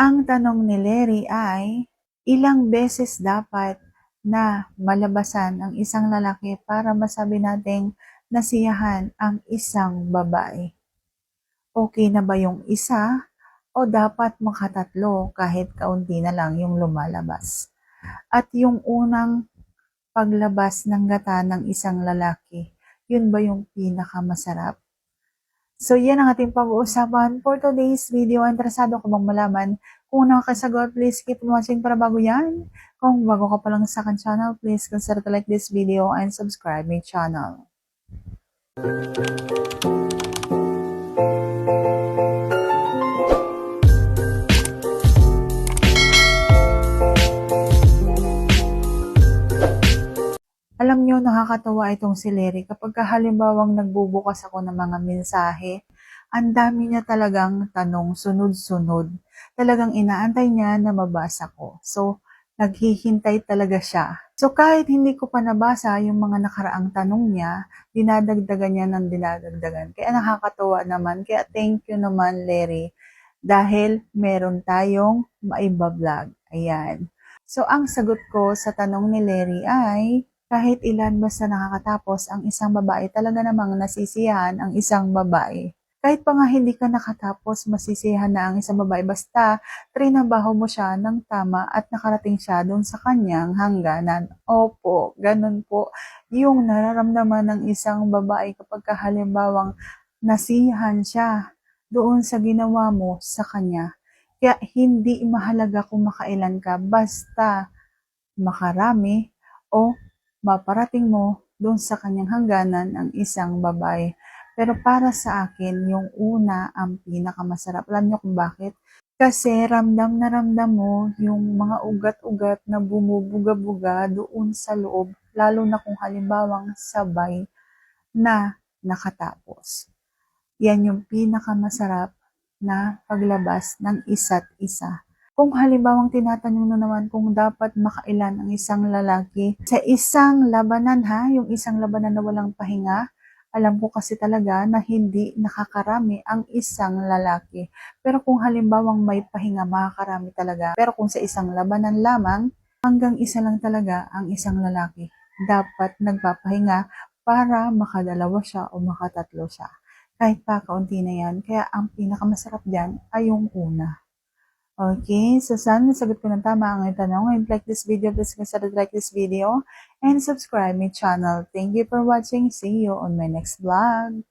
Ang tanong ni Larry ay, ilang beses dapat na malabasan ang isang lalaki para masabi nating nasiyahan ang isang babae? Okay na ba yung isa o dapat makatatlo kahit kaunti na lang yung lumalabas? At yung unang paglabas ng gata ng isang lalaki, yun ba yung pinakamasarap? So, yan ang ating pag-uusapan for today's video. Interesado ka bang malaman kung nakakasagot, please keep watching para bago yan. Kung bago ka pa lang sa akin channel, please consider to like this video and subscribe my channel. Alam nakakatawa itong si Larry. Kapag halimbawang nagbubukas ako ng mga mensahe, ang dami niya talagang tanong sunod-sunod. Talagang inaantay niya na mabasa ko. So, naghihintay talaga siya. So, kahit hindi ko pa nabasa yung mga nakaraang tanong niya, dinadagdagan niya ng dinadagdagan. Kaya nakakatawa naman. Kaya thank you naman, Larry. Dahil meron tayong maiba-vlog. Ayan. So, ang sagot ko sa tanong ni Larry ay, kahit ilan basta nakakatapos ang isang babae, talaga namang nasisiyahan ang isang babae. Kahit pa nga hindi ka nakatapos, masisiyahan na ang isang babae basta trinabaho mo siya ng tama at nakarating siya doon sa kanyang hangganan. Opo, ganun po yung nararamdaman ng isang babae kapag halimbawang nasiyahan siya doon sa ginawa mo sa kanya. Kaya hindi mahalaga kung makailan ka, basta makarami o maparating mo doon sa kanyang hangganan ang isang babae. Pero para sa akin, yung una ang pinakamasarap. Alam niyo kung bakit? Kasi ramdam na ramdam mo yung mga ugat-ugat na bumubuga-buga doon sa loob, lalo na kung halimbawang sabay na nakatapos. Yan yung pinakamasarap na paglabas ng isa't isa. Kung halimbawang tinatanong na naman kung dapat makailan ang isang lalaki sa isang labanan ha, yung isang labanan na walang pahinga, alam ko kasi talaga na hindi nakakarami ang isang lalaki. Pero kung halimbawang may pahinga, makakarami talaga. Pero kung sa isang labanan lamang, hanggang isa lang talaga ang isang lalaki. Dapat nagpapahinga para makadalawa siya o makatatlo siya. Kahit pa kaunti na yan. Kaya ang pinakamasarap dyan ay yung una. Okay, so sana nasagot ko ng tama ang tanong. You like this video, please consider like this video and subscribe my channel. Thank you for watching. See you on my next vlog.